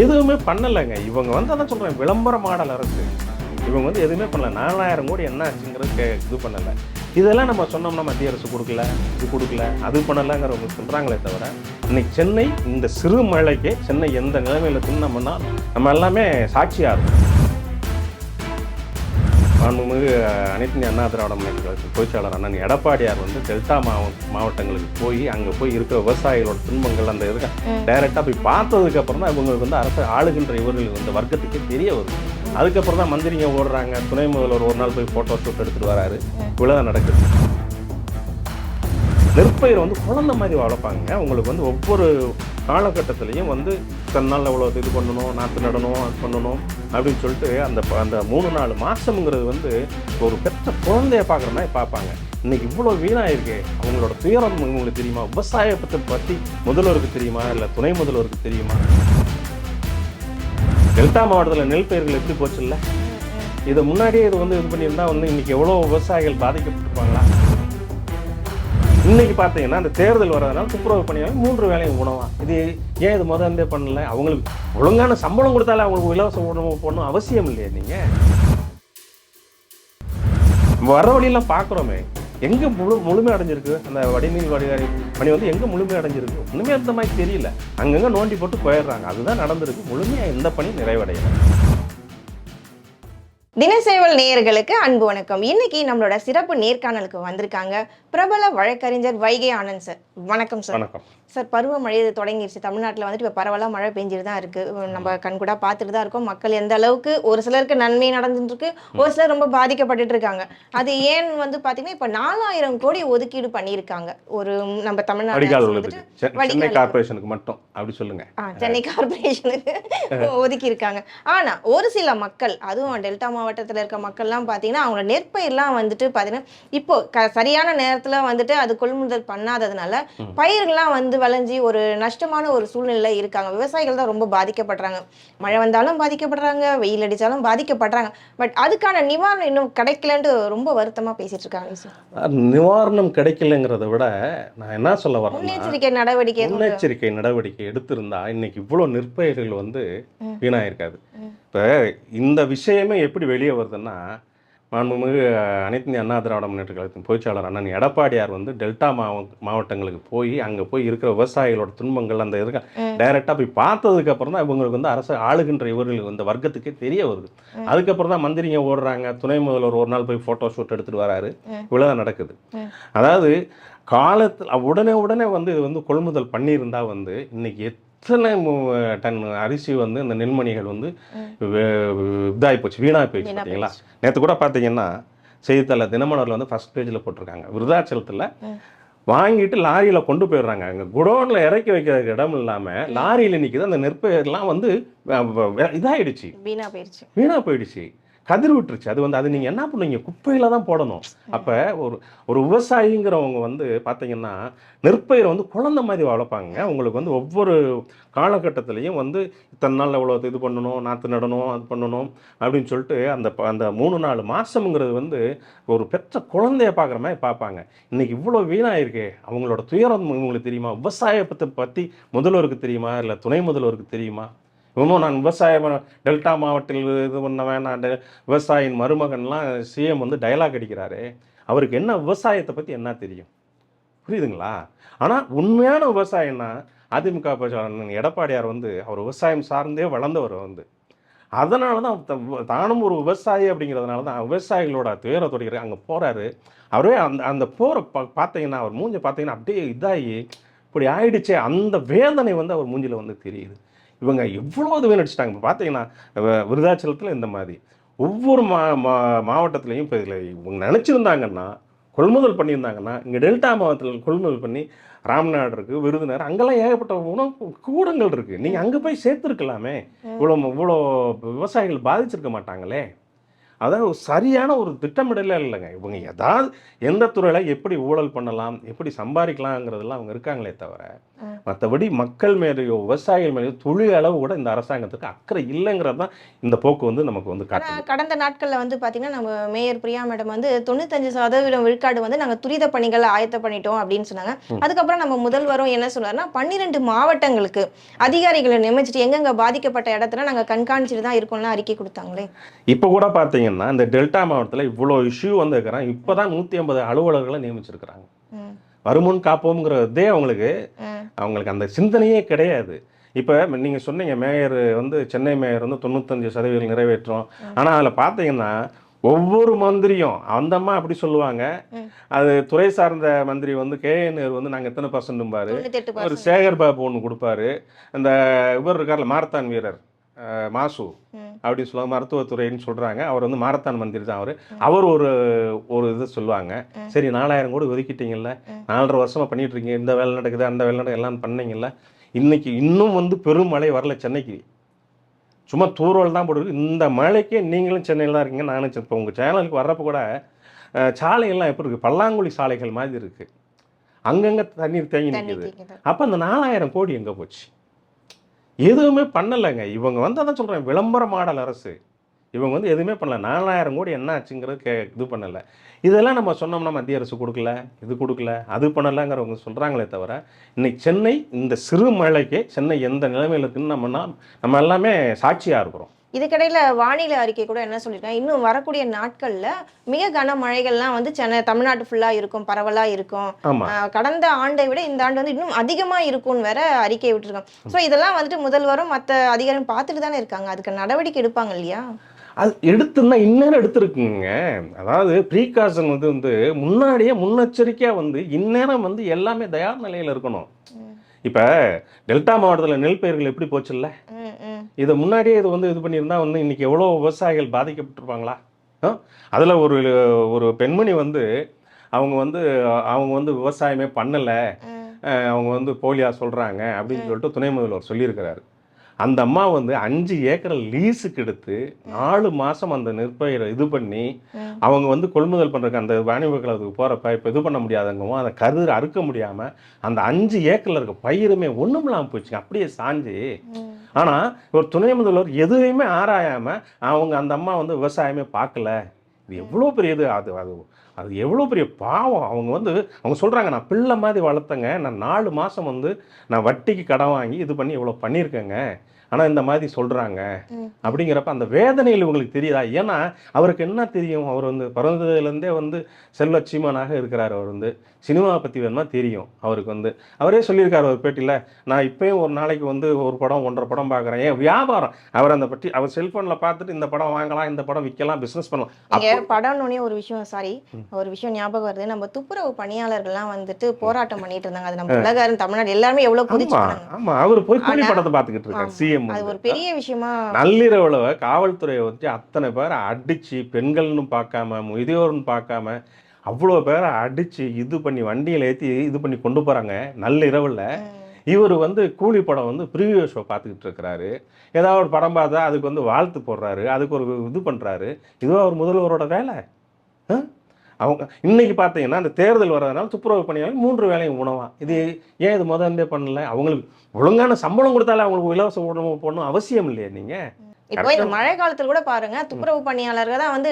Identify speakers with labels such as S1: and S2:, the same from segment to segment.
S1: எதுவுமே பண்ணலைங்க. இவங்க வந்து அதான் சொல்கிறேன் விளம்பர மாடல் அரசு. இவங்க வந்து எதுவுமே பண்ணல. நாலாயிரம் கோடி என்ன ஆச்சுங்கிறது கே இது பண்ணலை. இதெல்லாம் நம்ம சொன்னோம்னா மத்திய அரசு கொடுக்கல இது கொடுக்கல அது பண்ணலைங்கிறவங்க சொல்கிறாங்களே தவிர இன்னைக்கு சென்னை இந்த சிறு மழைக்கே சென்னை எந்த நிலைமையில் தின்னோம்னா நம்ம எல்லாமே சாட்சியாக இருக்கும் மாண்புமிகு அனைத்து அண்ணா திராவிட முன்னேற்ற கழகத்தின் பொதுச்செயலாளர் அண்ணன் எடப்பாடியார் வந்து டெல்டா மாவ மாவட்டங்களுக்கு போய் அங்கே போய் இருக்கிற விவசாயிகளோட துன்பங்கள் அந்த இருக்க டைரெக்டாக போய் பார்த்ததுக்கு அப்புறம் தான் இவங்களுக்கு வந்து அரசு ஆளுகின்ற இவர்கள் இந்த வர்க்கத்துக்கு தெரிய வருது. அதுக்கப்புறம் தான் மந்திரிங்க ஓடுறாங்க. துணை முதல்வர் ஒரு நாள் போய் ஃபோட்டோ ஷூட் எடுத்துட்டு வராரு. இவ்வளோதான் நடக்குது. நெற்பயிர் வந்து குழந்தை மாதிரி வளர்ப்பாங்க. உங்களுக்கு வந்து ஒவ்வொரு காலகட்டத்திலையும் வந்து தன்னால் இவ்வளோ இது பண்ணணும் நாற்று நடணும் அது பண்ணணும் அப்படின்னு சொல்லிட்டு அந்த அந்த மூணு நாலு மாதம்ங்கிறது வந்து ஒரு பெற்ற குழந்தைய பார்க்குற மாதிரி பார்ப்பாங்க. இன்னைக்கு இவ்வளோ வீணாயிருக்கு. அவங்களோட துயரம் உங்களுக்கு தெரியுமா? விவசாயத்தை பற்றி முதல்வருக்கு தெரியுமா? இல்லை துணை முதல்வருக்கு தெரியுமா? டெல்டா மாவட்டத்தில் நெல் பயிர்கள் எப்படி போச்சு இல்லை இதை முன்னாடியே இது வந்து இது பண்ணியிருந்தால் வந்து இன்னைக்கு எவ்வளோ விவசாயிகள் பாதிக்கப்பட்டிருப்பாங்களா? இன்னைக்கு பார்த்தீங்கன்னா அந்த தேர்தல் வர்றதுனால துப்புரவு பணியாளர் மூன்று வேலையும் உணவா இது ஏன் இது முதல் இருந்தே பண்ணல? அவங்களுக்கு ஒழுங்கான சம்பளம் கொடுத்தாலே அவங்களுக்கு இலவச உணவு போடணும் அவசியம் இல்லையே நீங்கள் வர வழியெல்லாம் பார்க்குறோமே. எங்கே முழு முழுமை அடைஞ்சிருக்கு? அந்த வடிநீர் வடிகாரி பணி வந்து எங்கே முழுமை அடைஞ்சிருக்கு? ஒன்றுமே அந்த மாதிரி தெரியல. அங்கங்கே நோண்டி போட்டு போயிடுறாங்க. அதுதான் நடந்திருக்கு. முழுமையாக எந்த பணி நிறைவடையலை.
S2: தினசேவல் நேயர்களுக்கு அன்பு வணக்கம். இன்னைக்கு நம்மளோட சிறப்பு நேர்காணலுக்கு வந்திருக்காங்க பிரபல வழக்கறிஞர் வைகை ஆனந்த் சார். வணக்கம் சார். சார் பருவமழை இது தொடங்கிருச்சு. தமிழ்நாட்டில் வந்துட்டு இப்போ பரவலாக மழை பெஞ்சிட்டு தான் இருக்கு. நம்ம கண்கூடா பார்த்துட்டு தான் இருக்கோம். மக்கள் எந்த அளவுக்கு ஒரு சிலருக்கு நன்மை நடந்துட்டு இருக்கு ஒரு சிலர் ரொம்ப பாதிக்கப்பட்டுட்டு இருக்காங்க. அது ஏன் வந்து பார்த்தீங்கன்னா இப்போ நாலாயிரம் கோடி ஒதுக்கீடு பண்ணியிருக்காங்க. ஒரு நம்ம தமிழ்நாடு
S1: கார்பரேஷனுக்கு மட்டும் அப்படி சொல்லுங்க.
S2: சென்னை கார்பரேஷனுக்கு ஒதுக்கி இருக்காங்க ஆனா ஒரு சில மக்கள் அதுவும் டெல்டா மாவட்டத்துல இருக்க மக்கள்லாம் பாத்தீங்கன்னா அவங்க நெற்பயிர்லாம் வந்துட்டு பாத்தீங்கன்னா இப்போ சரியான நேரத்துல வந்துட்டு அது கொள்முதல் பண்ணாததுனால பயிர்கள்லாம் வந்து விளைஞ்சி ஒரு நஷ்டமான ஒரு சூழ்நிலையில இருக்காங்க. விவசாயிகள் தான் ரொம்ப பாதிக்கப்படுறாங்க. மழை வந்தாலும் பாதிக்கப்படுறாங்க வெயில் அடிச்சாலும் பாதிக்கப்படுறாங்க. பட் அதுக்கான நிவாரணம் இன்னும் கிடைக்கலன்ட்டு ரொம்ப வருத்தமா பேசிட்டு இருக்காங்க
S1: நிவாரணம் கிடைக்கலங்கிறத விட நான் என்ன சொல்ல வரேன்னா
S2: முன்னெச்சரிக்கை நடவடிக்கை
S1: முன்னெச்சரிக்கை நடவடிக்கை எடுத்திருந்தா இன்னைக்கு இவ்வளோ நெற்பயிர்கள் வந்து. வீணாயிருக்காது. இப்போ இந்த விஷயமே எப்படி வெளியே வருதுன்னா மாண்புமிகு அனைத்து இந்திய அண்ணா திராவிட முன்னேற்ற கழகத்தின் பொதுச்செயலாளர் அண்ணன் எடப்பாடியார் வந்து டெல்டா மாவ மாவட்டங்களுக்கு போய் அங்கே போய் இருக்கிற விவசாயிகளோட துன்பங்கள் அந்த இருக்க. டைரெக்டாக போய் பார்த்ததுக்கு அப்புறம் தான் இவங்களுக்கு வந்து அரசு ஆளுகின்ற இவர்களுக்கு இந்த வர்க்கத்துக்கே தெரிய வருது. அதுக்கப்புறம் தான் மந்திரிங்க ஓடுறாங்க துணை முதல்வர் ஒரு நாள் போய் ஃபோட்டோ ஷூட் எடுத்துட்டு வராரு
S2: ம்.
S1: இவ்வளோதான் நடக்குது. அதாவது காலத்தில் உடனே உடனே வந்து இது வந்து கொள்முதல் பண்ணியிருந்தா வந்து இன்னைக்கு எத்தனை மு- டன் அரிசி வந்து இந்த நெல்மணிகள் வந்து. இதாகி போச்சு வீணாக போயிடுச்சு பார்த்தீங்களா? நேற்று கூட பார்த்தீங்கன்னா செய்தித்தாள தினமலரில் வந்து ஃபர்ஸ்ட் பேஜில் போட்டிருக்காங்க. விருதாச்சலத்தில். வாங்கிட்டு லாரியில் கொண்டு போயிடுறாங்க. அங்கே குடோனில் இறக்கி வைக்கிறதுக்கு இடம் இல்லாமல் லாரியில் நிற்கிது அந்த நெற்பயிரெல்லாம் வந்து வ- வ- வ- இதாயிடுச்சு.
S2: வீணா போயிருச்சு
S1: வீணா போயிடுச்சு. கதிர் விட்டுருச்சு அது வந்து அது நீங்கள் என்ன பண்ணுவீங்க? குப்பையில தான் போடணும். அப்போ ஒரு ஒரு விவசாயிங்கிறவங்க வந்து பார்த்தீங்கன்னா நெற்பயிரை வந்து குழந்தை மாதிரி வளர்ப்பாங்க. உங்களுக்கு வந்து ஒவ்வொரு காலகட்டத்திலையும் வந்து தன்னால் இவ்வளோ இது பண்ணணும் நாற்று நடணும் அது பண்ணணும் அப்படின்னு சொல்லிட்டு அந்த அந்த மூணு நாலு மாதம்ங்கிறது வந்து ஒரு பெற்ற குழந்தைய பார்க்குற மாதிரி பார்ப்பாங்க இன்னைக்கு இவ்வளோ வீணாயிருக்கு. அவங்களோட துயரம் உங்களுக்கு தெரியுமா? விவசாயத்தை பற்றி முதல்வருக்கு தெரியுமா? இல்லை துணை முதல்வருக்கு தெரியுமா? இன்னும் நான் விவசாயம் டெல்டா மாவட்டத்தில் இது பண்ண நான் டெ- மருமகன்லாம் சிஎம் வந்து டயலாக் அடிக்கிறாரு. அவருக்கு என்ன விவசாயத்தை பற்றி என்ன தெரியும்? புரியுதுங்களா? ஆனால் உண்மையான விவசாயம்னா அதிமுக எடப்பாடியார் வந்து அவர் விவசாயம் சார்ந்தே வளர்ந்தவர் வந்து. அதனால தான் தானும் ஒரு விவசாயி அப்படிங்கிறதுனால தான் விவசாயிகளோட துயரத்தோட அங்கே போகிறாரு அவரே அந்த அந்த போகிற பா பார்த்தீங்கன்னா அவர் மூஞ்சி பார்த்தீங்கன்னா அப்படியே இதாகி இப்படி ஆயிடுச்சே அந்த வேதனை வந்து அவர் மூஞ்சியில் வந்து தெரியுது. இவங்க எவ்வளோ இதுவே நடிச்சிட்டாங்க இப்போ பார்த்தீங்கன்னா விருதாச்சலத்தில் இந்த மாதிரி. ஒவ்வொரு மா மா மாவட்டத்துலேயும் இப்போ இதில் இவங்க நினச்சிருந்தாங்கன்னா கொள்முதல் பண்ணியிருந்தாங்கன்னா இங்கே டெல்டா மாவட்டத்தில் கொள்முதல் பண்ணி ராம்நாடு இருக்குது விருதுநகர் அங்கெல்லாம் ஏகப்பட்ட உணவு கூடங்கள் இருக்குது நீங்கள் அங்கே போய் சேர்த்துருக்கலாமே. இவ்வளோ இவ்வளோ விவசாயிகள் பாதிச்சிருக்க மாட்டாங்களே. அதாவது சரியான ஒரு திட்டமிடலே இல்லைங்க. இவங்க ஏதாவது எந்த துறையில் எப்படி ஊழல் பண்ணலாம் எப்படி சம்பாதிக்கலாங்கிறதெல்லாம் அவங்க இருக்காங்களே தவிர மற்றபடி மக்கள் மேலேயோ விவசாயிகள் மேலேயோ தொழில் அளவு கூட இந்த அரசாங்கத்துக்கு அக்கறை இல்லைங்கிறது தான் இந்த போக்கு வந்து நமக்கு வந்து
S2: கடந்த நாட்கள்ல வந்து பாத்தீங்கன்னா நம்ம மேயர் பிரியா மேடம் வந்து தொண்ணூத்தஞ்சு சதவீதம் விழுக்காடு வந்து நாங்க துரித பணிகளை ஆயத்த பண்ணிட்டோம் அப்படின்னு சொன்னாங்க. அதுக்கப்புறம் நம்ம முதல்வரும் என்ன சொன்னாருன்னா பன்னிரெண்டு மாவட்டங்களுக்கு அதிகாரிகளை நியமிச்சிட்டு எங்கெங்க பாதிக்கப்பட்ட இடத்துல நாங்க கண்காணிச்சுட்டு தான் இருக்கோம்லாம் அறிக்கை கொடுத்தாங்களே.
S1: இப்போ கூட பார்த்தீங்கன்னா இந்த டெல்டா மாவட்டத்தில் இவ்வளோ இஷ்யூ வந்திருக்கிறாங்க. இப்போ தான் நூற்றி ஐம்பது அலுவலர்களை நியமிச்சிருக்கிறாங்க. வருமுன் காப்போம்ங்கிறதே அவங்களுக்கு அவங்களுக்கு அந்த சிந்தனையே கிடையாது. இப்போ நீங்கள் சொன்னீங்க மேயர் வந்து சென்னை மேயர் வந்து தொண்ணூத்தஞ்சு சதவீதம் நிறைவேற்றும். ஆனால் அதில் பார்த்தீங்கன்னா ஒவ்வொரு மந்திரியும் அந்த அம்மா அப்படி சொல்லுவாங்க. அது துறை சார்ந்த மந்திரி வந்து கேஎன்ஆர் வந்து நாங்கள் எத்தனை பர்சன்ட்பாரு ஒரு. சேகர் பாபு ஒன்று கொடுப்பாரு. அந்த இவர் இருக்கார்ல மாரத்தான் வீரர். மாசு அப்படி சொல்லுவாங்க. மருத்துவத்துறைன்னு சொல்கிறாங்க அவர் வந்து மாரத்தான் மந்திரி தான் அவர். அவர் ஒரு ஒரு இது சொல்லுவாங்க. சரி நாலாயிரம் கோடி ஒதுக்கிட்டீங்கல்ல. நாலரை வருஷமாக பண்ணிட்டு இருக்கீங்க இந்த வேலை நடக்குது அந்த வேலை நடக்குது எல்லாம் பண்ணீங்கல்ல. இன்னைக்கு இன்னும் வந்து பெரும் மழை வரல சென்னைக்கு. சும்மா தூரல் தான் போட்டுருக்கு இந்த மழைக்கே நீங்களும் சென்னையில் தான் இருக்கீங்க. நானும் இப்போ உங்கள் சேனலுக்கு வர்றப்போ கூட சாலையெல்லாம் எப்படி இருக்குது பல்லாங்குழி சாலைகள் மாதிரி இருக்குது அங்கங்கே தண்ணீர் தேங்கி நிற்குது. அப்போ அந்த நாலாயிரம் கோடி எங்கே போச்சு? எதுவுமே பண்ணலைங்க. இவங்க வந்து அதான் சொல்கிறேன் விளம்பர மாடல் அரசு. இவங்க வந்து எதுவுமே பண்ணல. நாலாயிரம் கோடி என்ன ஆச்சுங்கிறது கே இது பண்ணலை. இதெல்லாம் நம்ம சொன்னோம்னா மத்திய அரசு கொடுக்கல இது கொடுக்கல அது பண்ணலைங்கிறவங்க சொல்கிறாங்களே தவிர இன்னைக்கு சென்னை இந்த சிறு மழைக்கே சென்னை எந்த நிலைமையில் இருக்குன்னு நம்மனா நம்ம எல்லாமே சாட்சியாக இருக்கிறோம்.
S2: இதுக்கிடையில வானிலை அறிக்கை கூட என்ன சொல்லியிருக்காங்க? இன்னும் வரக்கூடிய நாட்கள்ல மிக கனமழைகள்லாம் வந்து சென்னை தமிழ்நாடு ஃபுல்லா இருக்கும் பரவலா இருக்கும். கடந்த ஆண்டை விட இந்த ஆண்டு வந்து இன்னும் அதிகமா இருக்கும்னு வேற அறிக்கை விட்டுருக்காங்க. ஸோ இதெல்லாம் வந்துட்டு முதல்வரும் மற்ற அதிகாரியும் பார்த்துட்டு தானே இருக்காங்க. அதுக்கு நடவடிக்கை எடுப்பாங்க இல்லையா?
S1: அது எடுத்துன்னா இந்நேரம் எடுத்துருக்குங்க. அதாவது ப்ரீகாஷன் வந்து வந்து முன்னாடியே முன்னெச்சரிக்கையாக வந்து இந்நேரம் வந்து எல்லாமே தயார் நிலையில் இருக்கணும். இப்போ டெல்டா மாவட்டத்தில் நெல் பயிர்கள் எப்படி போச்சுல்ல? இதை முன்னாடியே இது வந்து இது பண்ணியிருந்தா வந்து இன்னைக்கு எவ்வளோ விவசாயிகள் பாதிக்கப்பட்டிருப்பாங்களா? அதில் ஒரு ஒரு பெண்மணி வந்து அவங்க வந்து அவங்க வந்து விவசாயமே பண்ணலை. அவங்க வந்து போலியா சொல்கிறாங்க அப்படின்னு சொல்லிட்டு துணை முதல்வர் சொல்லியிருக்கிறாரு. அந்த அம்மா வந்து அஞ்சு ஏக்கரை லீஸுக்கு எடுத்து நாலு மாதம் அந்த நெற்பயிரை இது பண்ணி அவங்க வந்து கொள்முதல் பண்ணுறதுக்கு அந்த வாணிப கழகத்துக்கு போகிறப்ப இப்போ இது பண்ண முடியாதங்கவும் அதை கதிர் அறுக்க முடியாமல் அந்த அஞ்சு ஏக்கரில் இருக்க பயிருமே ஒன்றும் இல்லாமல் போச்சுங்க அப்படியே சாஞ்சு. ஆனால் ஒரு துணை முதல்வர் எதுவுமே ஆராயாமல் அவங்க அந்த அம்மா வந்து விவசாயமே பார்க்கல. இது எவ்வளோ பெரிய இது? அது அது அது எவ்வளோ பெரிய பாவம். அவங்க வந்து அவங்க சொல்கிறாங்க நான் பிள்ளை மாதிரி வளர்த்தங்க. நான் நாலு மாதம் வந்து நான் வட்டிக்கு கடன் வாங்கி இது பண்ணி இவ்வளோ பண்ணியிருக்கேங்க. ஆனால் இந்த மாதிரி சொல்கிறாங்க. அப்படிங்கிறப்ப அந்த வேதனைகள் இவங்களுக்கு தெரியுதா? ஏன்னா அவருக்கு என்ன தெரியும்? அவர் வந்து பிறந்ததுலேருந்தே வந்து செல்வ சீமானாக இருக்கிறார். அவர் வந்து சினிமாவை பற்றி வேணுமா தெரியும் அவருக்கு வந்து. அவரே சொல்லியிருக்காரு ஒரு பேட்டியில் நான் இப்பயும் ஒரு நாளைக்கு வந்து ஒரு படம் ஒன்றரை படம் பார்க்குறேன். ஏன் வியாபாரம்? அவர் அந்த பற்றி அவர் செல்ஃபோனில் பார்த்துட்டு இந்த படம் வாங்கலாம் இந்த படம் விற்கலாம் பிஸ்னஸ் பண்ணலாம்.
S2: படம்னே ஒரு விஷயம் சாரி ஒரு விஷயம் ஞாபகம் வருது. நம்ம துப்புரவு பணியாளர்கள்லாம் வந்துட்டு போராட்டம் பண்ணிட்டு இருந்தாங்க. அது நம்ம உலகம் தமிழ்நாடு எல்லாருமே எவ்வளவு குதிச்சு
S1: ஆமா
S2: பண்ணாங்க.
S1: ஆமா. அவர் போய் கூலி படத்தை பார்த்துக்கிட்டு இருக்காரு.
S2: ஆமா.
S1: சிஎம்
S2: அது ஒரு பெரிய விஷயமா
S1: நள்ளிரவுல காவல்துறையை வச்சு அத்தனை பேரை அடிச்சு பெண்கள்னு பார்க்காம முதியோர்னு பார்க்காம அவ்வளோ பேரை அடிச்சு இது பண்ணி வண்டியில் ஏற்றி இது பண்ணி கொண்டு போறாங்க நள்ளிரவுல. இவர் வந்து கூலி படம் வந்து ப்ரீவியூ ஷோ பார்த்துக்கிட்டு இருக்கிறாரு. ஏதாவது ஒரு படம் பார்த்தா அதுக்கு வந்து வாழ்த்து போடுறாரு. அதுக்கு ஒரு இது பண்ணுறாரு இதுவா ஒரு முதல்வரோட வேலை? அவங்க இன்னைக்கு பார்த்தீங்கன்னா அந்த தேர்தல் வர்றதுனால துப்புரவு பணியாளர் மூன்று வேலையும் உணவா. இது ஏன் இது முதல்ல பண்ணல? அவங்களுக்கு ஒழுங்கான சம்பளம் கொடுத்தாலே அவங்களுக்கு இலவச உணவு போடணும் அவசியம் இல்லையா நீங்கள்
S2: இப்போ இந்த மழை காலத்துல கூட பாருங்க துப்புரவு பணியாளர்கள் தான் வந்து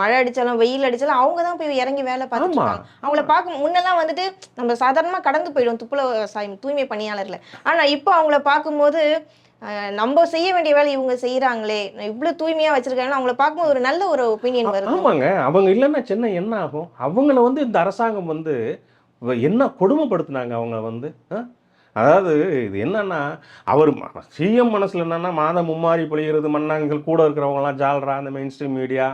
S2: மழை அடிச்சாலும் வெயில் அடிச்சாலும் அவங்க தான் போய் இறங்கி வேலை பார்த்துட்டு அவங்கள பார்க்க முன்னெல்லாம் வந்துட்டு நம்ம சாதாரணமா கடந்து போயிடும் துப்புரவு தூய்மை பணியாளர்ல ஆனா இப்போ அவங்கள பார்க்கும்போது நம்ம செய்ய வேண்டிய வேலை இவங்க செய்யறாங்களே இவ்வளவு தூய்மையா வச்சிருக்காங்க அவங்கள பார்க்கும்போது ஒரு நல்ல ஒரு ஒப்பீனியன் வருது
S1: ஆமாங்க. அவங்க இல்லைன்னா சென்னை என்ன ஆகும்? அவங்கள வந்து இந்த அரசாங்கம் வந்து என்ன கொடுமைப்படுத்துனாங்க அவங்க வந்து? அதாவது இது என்னன்னா அவர் சிஎம் மனசுல என்னன்னா மாதம் மும்மாரி பொழிகிறது மன்னாங்கள் கூட இருக்கிறவங்கலாம் ஜால்ரா அந்த மெயின் ஸ்ட்ரீம் மீடியா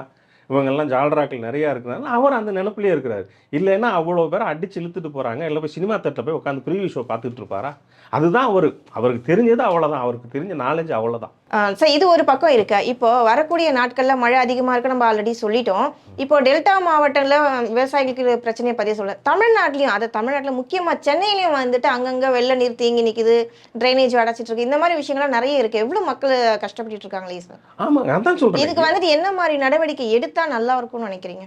S1: இவங்கெல்லாம் ஜால்ராக்கள் நிறையா இருக்கிறனால அவர் அந்த நினப்பிலே இருக்கிறார். இல்லைன்னா அவ்வளோ பேரை அடிச்சு இழுத்துட்டு போகிறாங்க இல்லை போய் சினிமா தேட்டரில் போய் உட்காந்து ப்ரீவியூ ஷோ பார்த்துட்டு இருப்பாரா? அதுதான் அவர். அவருக்கு தெரிஞ்சது அவ்வளோதான் அவருக்கு தெரிஞ்ச நாலேஜ் அவ்வளோதான்
S2: சார் இது ஒரு பக்கம் இருக்கு. இப்போ வரக்கூடிய நாட்கள்ல மழை அதிகமா இருக்கு நம்ம ஆல்ரெடி சொல்லிட்டோம். இப்போ டெல்டா மாவட்டம்ல விவசாயிகளுக்கு பிரச்சனையை பதிய சொல்ல தமிழ்நாட்டிலையும் அதை தமிழ்நாட்டுல முக்கியமா சென்னையிலயும் வந்துட்டு அங்கங்க வெள்ள நீர் தேங்கி நிக்குது ட்ரைனேஜ் அடைச்சிட்டு இருக்கு. இந்த மாதிரி விஷயங்கள்லாம் நிறைய இருக்கு. எவ்வளவு மக்கள் கஷ்டப்பட்டுட்டு இருக்காங்களே சார்
S1: ஆமாங்க அதான் சொல்கிறேன்
S2: இதுக்கு வந்துட்டு என்ன மாதிரி நடவடிக்கை எடுத்தா நல்லா இருக்கும்னு நினைக்கிறீங்க?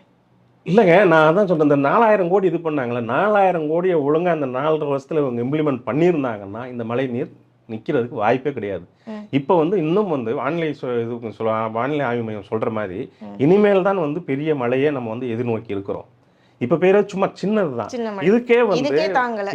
S1: இல்லைங்க நான் அதான் சொல்றேன். இந்த நாலாயிரம் கோடி இது பண்ணாங்களே நாலாயிரம் கோடியை ஒழுங்கா இந்த நாலரை வருஷத்துல இவங்க இம்ப்ளிமெண்ட் பண்ணியிருந்தாங்கன்னா இந்த மழை நீர் நிற்கிறதுக்கு வாய்ப்பே கிடையாது. இப்போ வந்து இன்னும் வந்து வானிலை இது சொல்ல வானிலை ஆய்வு மையம் சொல்ற மாதிரி இனிமேல் தான் வந்து பெரிய மழையை நம்ம வந்து எதிர்நோக்கி இருக்கிறோம். இப்போ பேர சும்மா சின்னது தான் இதுக்கே வந்து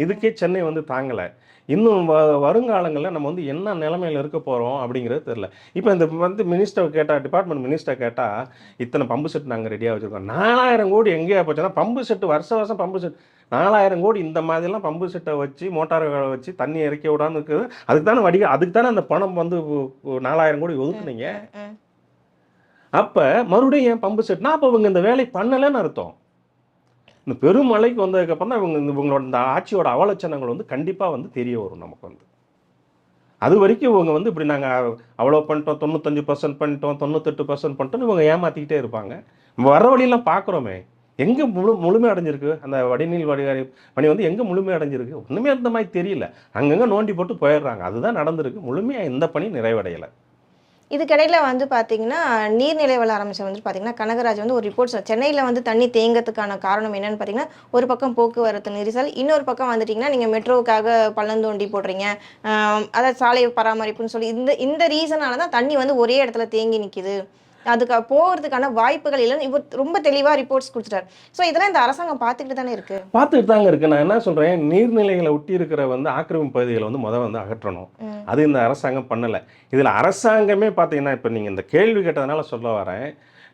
S2: இதுக்கே
S1: சென்னை வந்து தாங்கலை. இன்னும் வ வருங்காலங்களில் நம்ம வந்து என்ன நிலைமையில இருக்க போகிறோம் அப்படிங்கிறது தெரில இப்போ இந்த வந்து மினிஸ்டர் கேட்டால் டிபார்ட்மெண்ட் மினிஸ்டர் கேட்டால் இத்தனை பம்பு செட் நாங்கள் ரெடியாக வச்சுருக்கோம். நாலாயிரம் கோடி எங்கேயா போச்சுன்னா பம்பு செட்டு வருஷ வருஷம் பம்பு செட் நாலாயிரம் கோடி இந்த மாதிரிலாம் பம்பு செட்டை வச்சு மோட்டார்களை வச்சு தண்ணி இறக்கி விடாம இருக்குது. அதுக்கு தானே வடிக அதுக்கு தானே அந்த பணம் வந்து நாலாயிரம் கோடி ஒதுக்குனீங்க. அப்போ மறுபடியும் ஏன் பம்பு செட்னா அப்போ இவங்க இந்த வேலை பண்ணலைன்னு அர்த்தம். இந்த பெருமழைக்கு வந்ததுக்கப்புறம் தான் இவங்க இவங்களோட இந்த ஆட்சியோட அவலட்சணங்கள் வந்து கண்டிப்பாக வந்து தெரிய வரும் நமக்கு வந்து. அது வரைக்கும் இவங்க வந்து இப்படி நாங்கள் அவ்வளோ பண்ணிட்டோம் தொண்ணூத்தஞ்சு பர்சன்ட் பண்ணிட்டோம் தொண்ணூத்தெட்டு பர்சன்ட் பண்ணிட்டோம்னு இவங்க ஏமாற்றிக்கிட்டே இருப்பாங்க. வர வழியெல்லாம் பார்க்குறோமே எங்கே முழு முழுமை அடைஞ்சிருக்கு? அந்த வடிநீர் வடிகாரி பணி வந்து எங்கே முழுமை அடைஞ்சிருக்கு? ஒன்றுமே அந்த மாதிரி தெரியல. அங்கங்கே நோண்டி போட்டு போயிடுறாங்க. அதுதான் நடந்திருக்கு. முழுமையாக எந்த பணி நிறைவடையலை.
S2: இதுக்கிடையில் வந்து பார்த்தீங்கன்னா நீர்நிலை வள அமைச்சர் வந்து பார்த்தீங்கன்னா கனகராஜ் வந்து ஒரு ரிப்போர்ட் சென்னையில் வந்து தண்ணி தேங்கிறதுக்கான காரணம் என்னென்னு பார்த்தீங்கன்னா ஒரு பக்கம் போக்குவரத்து நெரிசல் இன்னொரு பக்கம் வந்துட்டிங்கன்னா நீங்கள் மெட்ரோவுக்காக பள்ளம் தோண்டி போடுறீங்க. அதாவது சாலை பராமரிப்புன்னு சொல்லி இந்த இந்த ரீசனால தான் தண்ணி வந்து ஒரே இடத்துல தேங்கி நிற்கிது அதுக்கு போகிறதுக்கான வாய்ப்புகள் இல்லைன்னு இவர் ரொம்ப தெளிவா ரிப்போர்ட்ஸ் கொடுத்துட்டார். ஸோ இதெல்லாம் இந்த அரசாங்கம் பார்த்துக்கிட்டு தானே இருக்கு?
S1: பார்த்துட்டு தாங்க இருக்கு. நான் என்ன சொல்கிறேன் நீர்நிலைகளை ஒட்டி இருக்கிற வந்து ஆக்கிரமிப்பு பகுதிகளை வந்து முதல் வந்து அகற்றணும். அது இந்த அரசாங்கம் பண்ணலை. இதில் அரசாங்கமே பார்த்தீங்கன்னா இப்போ நீங்கள் இந்த கேள்வி கேட்டதுனால சொல்ல வரேன்.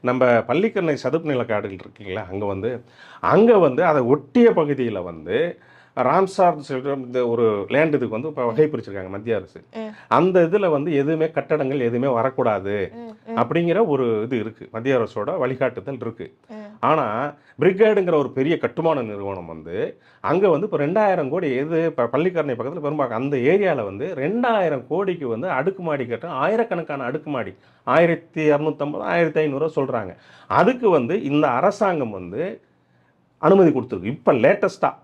S1: நம்ம பள்ளிக்கரணை சதுப்பு நில காடுகள் இருக்குங்களா அங்கே வந்து அங்கே வந்து அதை ஒட்டிய பகுதியில் வந்து ராம்சார் இந்த ஒரு லேண்ட் இதுக்கு வந்து இப்போ வகை பிரிச்சிருக்காங்க மத்திய அரசு. அந்த இதில் வந்து எதுவுமே கட்டடங்கள் எதுவுமே வரக்கூடாது அப்படிங்கிற ஒரு இது இருக்குது மத்திய அரசோட வழிகாட்டுதல் இருக்குது
S2: ம்.
S1: ஆனால் பிரிகேடுங்கிற ஒரு பெரிய கட்டுமான நிறுவனம் வந்து அங்கே வந்து இப்போ ரெண்டாயிரம் கோடி எது இப்போ பள்ளிக்கரணை பக்கத்தில் பெரும்பாக்கம் அந்த ஏரியாவில் வந்து ரெண்டாயிரம் கோடிக்கு வந்து அடுக்குமாடி கட்ட ஆயிரக்கணக்கான அடுக்குமாடி ஆயிரத்தி இரநூத்தம்பது ஆயிரத்தி ஐநூறுரூவா சொல்கிறாங்க அதுக்கு வந்து இந்த அரசாங்கம் வந்து அனுமதி கொடுத்துருக்கு. இப்போ லேட்டஸ்ட்டாக.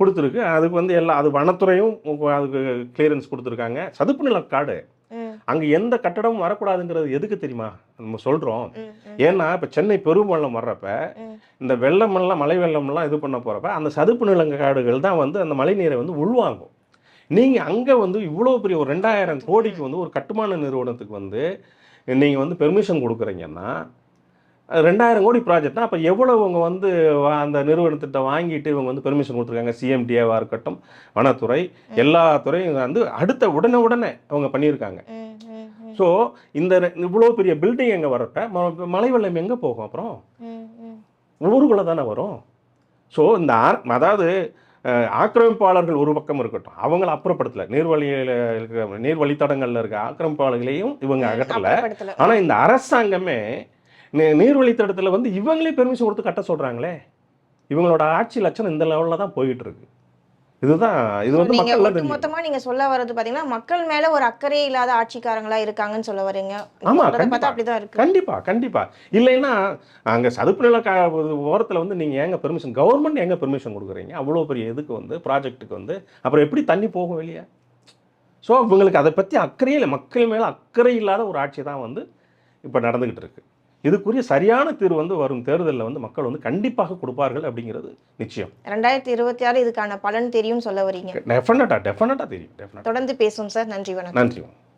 S1: கொடுத்துருக்கு. அதுக்கு வந்து எல்லா அது வனத்துறையும் அதுக்கு கிளியரன்ஸ் கொடுத்துருக்காங்க. சதுப்பு நில காடு. அங்கே எந்த கட்டடமும் வரக்கூடாதுங்கிறது எதுக்கு தெரியுமா? நம்ம சொல்கிறோம்
S2: ம், ம்.
S1: ஏன்னா இப்போ சென்னை பெருவெள்ளம் வர்றப்ப
S2: ம்.
S1: இந்த வெள்ளமெல்லாம் மழை வெள்ளமெல்லாம் இது பண்ண போகிறப்ப அந்த சதுப்பு நிலங்க காடுகள் தான் வந்து அந்த மழை நீரை வந்து உள்வாங்கும். நீங்கள் அங்கே வந்து இவ்வளோ பெரிய ஒரு ரெண்டாயிரம் கோடிக்கு வந்து ஒரு கட்டுமான நிறுவனத்துக்கு வந்து நீங்கள் வந்து பெர்மிஷன் கொடுக்குறீங்கன்னா ரெண்டாயிரம் கோடி ப்ராஜெக்ட்னா அப்போ எவ்வளோ இவங்க வந்து அந்த நிறுவனத்திட்ட வாங்கிட்டு இவங்க வந்து பெர்மிஷன் கொடுத்துருக்காங்க? சிஎம்டிஏவாக இருக்கட்டும் வனத்துறை எல்லா துறையும் வந்து அடுத்த உடனே உடனே அவங்க பண்ணியிருக்காங்க. ஸோ இந்த இவ்வளோ பெரிய பில்டிங் எங்கே வரப்ப ம- மழை வெள்ளம் எங்கே போகும் அப்புறம். ஊருக்குள்ளே தானே வரும். ஸோ இந்த அதாவது ஆக்கிரமிப்பாளர்கள் ஒரு பக்கம் இருக்கட்டும் அவங்கள அப்புறப்படுத்தல. நீர்வழியில் இருக்கிற நீர் வழித்தடங்களில் இருக்க ஆக்கிரமிப்பாளர்களையும் இவங்க அகற்றல. ஆனால் இந்த அரசாங்கமே நீ- நீர் வழித்தடத்தில் வந்து இவங்களே பெர்மிஷன் கொடுத்து கட்ட சொல்கிறாங்களே இவங்களோட ஆட்சி லட்சணம் இந்த லெவலில் தான் போயிட்டு இருக்கு இதுதான் இது வந்து
S2: நீங்க
S1: மக்கள்
S2: மொத்தமா நீங்க சொல்ல வர்றது பாத்தீங்கன்னா மக்கள் மேல ஒரு அக்கறை இல்லாத ஆட்சிக்காரங்களா இருக்காங்கன்னு சொல்ல வரீங்க
S1: ஆமா.
S2: பார்த்தா அப்படிதான் இருக்கு.
S1: கண்டிப்பா கண்டிப்பா. இல்லைன்னா அங்கே சதுப்பு நில ஓரத்தில் வந்து நீங்கள் ஏங்க பெர்மிஷன் கவர்மெண்ட் எங்க பெர்மிஷன் கொடுக்குறீங்க? அவ்வளோ பெரிய இதுக்கு வந்து ப்ராஜெக்ட்டுக்கு வந்து அப்புறம் எப்படி தண்ணி போகும் வெளியே? ஸோ இவங்களுக்கு அதை பற்றி அக்கறையே இல்லை. மக்கள் மேலே அக்கறை இல்லாத ஒரு ஆட்சி தான் வந்து இப்போ நடந்துக்கிட்டு இருக்கு. இதுக்குரிய சரியான தீர்வு வந்து வரும் தேர்தலில் வந்து மக்கள் வந்து கண்டிப்பாக கொடுப்பார்கள் அப்படிங்கிறது நிச்சயம்.
S2: ரெண்டாயிரத்தி இருபத்தி ஆறு இதுக்கான பலன் தெரியும் சொல்ல வரீங்க.
S1: டெஃபினட்டாக டெஃபினட்டாக தெரியும்
S2: தொடர்ந்து பேசுவோம் சார். நன்றி வணக்கம்.
S1: நன்றி